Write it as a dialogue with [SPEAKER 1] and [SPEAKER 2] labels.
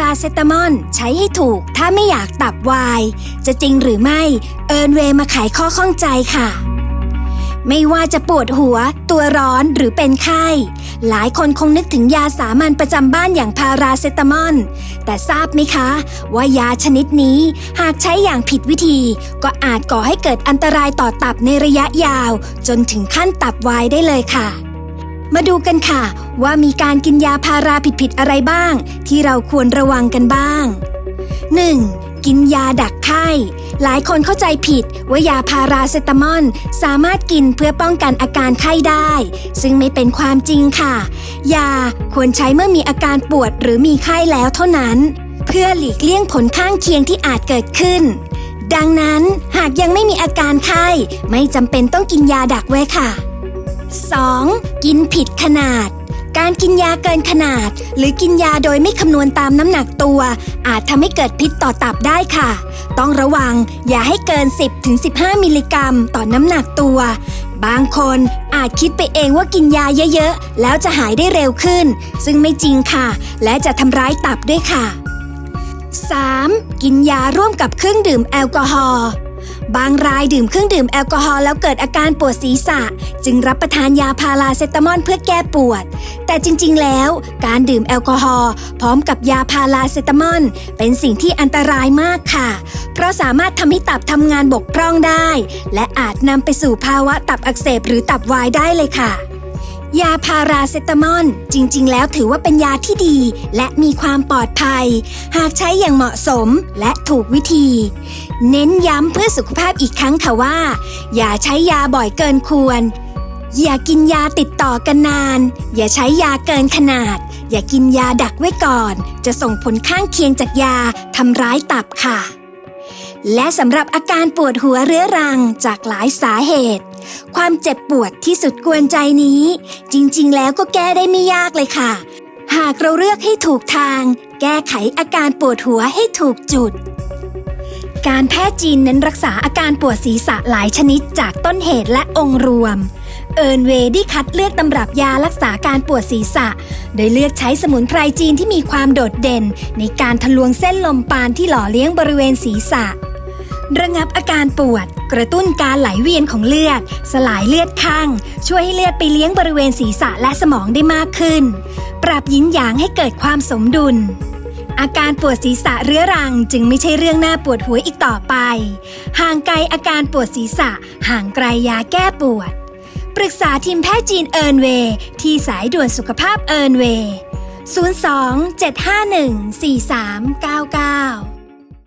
[SPEAKER 1] ราเซตามอลใช้ให้ถูก ถ้าไม่อยากตับวาย จะจริงหรือไม่ เอิร์นเวย์มาไขข้อข้องใจค่ะ ไม่ว่าจะปวดหัว ตัวร้อนหรือเป็นไข้ หลายคนคงนึกถึงยาสามัญประจำบ้านอย่างพาราเซตามอลแต่ทราบไหมคะ ว่ายาชนิดนี้หากใช้อย่างผิดวิธี ก็อาจก่อให้เกิดอันตรายต่อตับในระยะยาว จนถึงขั้นตับวายได้เลยค่ะ มาดูกันค่ะ ว่ามีการกินยาพาราผิดๆอะไรบ้าง ที่เราควรระวังกันบ้าง 1. กินยาดักไข้ หลายคนเข้าใจผิดว่ายาพาราเซตามอลสามารถกินเพื่อป้องกันอาการไข้ได้ ซึ่งไม่เป็นความจริงค่ะ ยาควรใช้เมื่อมีอาการปวดหรือมีไข้แล้วเท่านั้น เพื่อหลีกเลี่ยงผลข้างเคียงที่อาจเกิดขึ้น ดังนั้นหากยังไม่มีอาการไข้ ไม่จำเป็นต้องกินยาดักไว้ค่ะ 2. กินผิดขนาด การกินยาเกินขนาด หรือกินยาโดยไม่คำนวณตามน้ำหนักตัว อาจทำให้เกิดพิษต่อตับได้ค่ะ ต้องระวังอย่าให้เกิน 10-15 มิลลิกรัม ต่อน้ำหนักตัว บางคนอาจคิดไปเองว่ากินยาเยอะๆ แล้วจะหายได้เร็วขึ้น ซึ่งไม่จริงค่ะ และจะทำร้ายตับด้วยค่ะ 3. กินยาร่วมกับเครื่องดื่มแอลกอฮอล์ บางรายดื่มเครื่องดื่มแอลกอฮอล์แล้วเกิดอาการปวดศีรษะ จึงรับประทานยาพาราเซตามอลเพื่อแก้ปวด แต่จริงๆ แล้วการดื่มแอลกอฮอล์พร้อมกับยาพาราเซตามอลเป็นสิ่งที่อันตรายมากค่ะ เพราะสามารถทำให้ตับทำงานบกพร่องได้ และอาจนำไปสู่ภาวะตับอักเสบหรือตับวายได้เลยค่ะ ยาพาราเซตามอลจริง ๆ แล้วถือว่าเป็นยาที่ดี และมีความปลอดภัย หากใช้อย่างเหมาะสมและถูกวิธี เน้นย้ำเพื่อสุขภาพอีกครั้งค่ะว่า อย่าใช้ยาบ่อยเกินควร อย่ากินยาติดต่อกันนาน อย่าใช้ยาเกินขนาด อย่ากินยาดักไว้ก่อน จะส่งผลข้างเคียงจากยาทำร้ายตับค่ะ และสำหรับอาการปวดหัวเรื้อรังจากหลายสาเหตุ ความเจ็บปวดที่สุดกวนใจนี้ จริงๆ แล้วก็แก้ได้ไม่ยากเลยค่ะ หากเราเลือกให้ถูกทาง แก้ไขอาการปวดหัวให้ถูกจุด การแพทย์จีนเน้นรักษาอาการปวดศีรษะหลายชนิดจากต้นเหตุและองค์รวม เอิร์นเวย์ได้คัดเลือกตำรับยารักษาการปวดศีรษะ โดยเลือกใช้สมุนไพรจีนที่มีความโดดเด่น ในการทะลวงเส้นลมปานที่หล่อเลี้ยงบริเวณศีรษะระงับอาการปวด กระตุ้นการไหลเวียนของเลือด สลายเลือดข้าง ช่วยให้เลือดไปเลี้ยงบริเวณศีรษะและสมองได้มากขึ้น ปรับยินหยางให้เกิดความสมดุล อาการปวดศีรษะเรื้อรังจึงไม่ใช่เรื่องน่าปวดหัวอีกต่อไป ห่างไกลอาการปวดศีรษะ ห่างไกลยาแก้ปวด ปรึกษาทีมแพทย์จีนเอิร์นเวย์ที่สายด่วนสุขภาพเอิร์นเวย์02 751 4399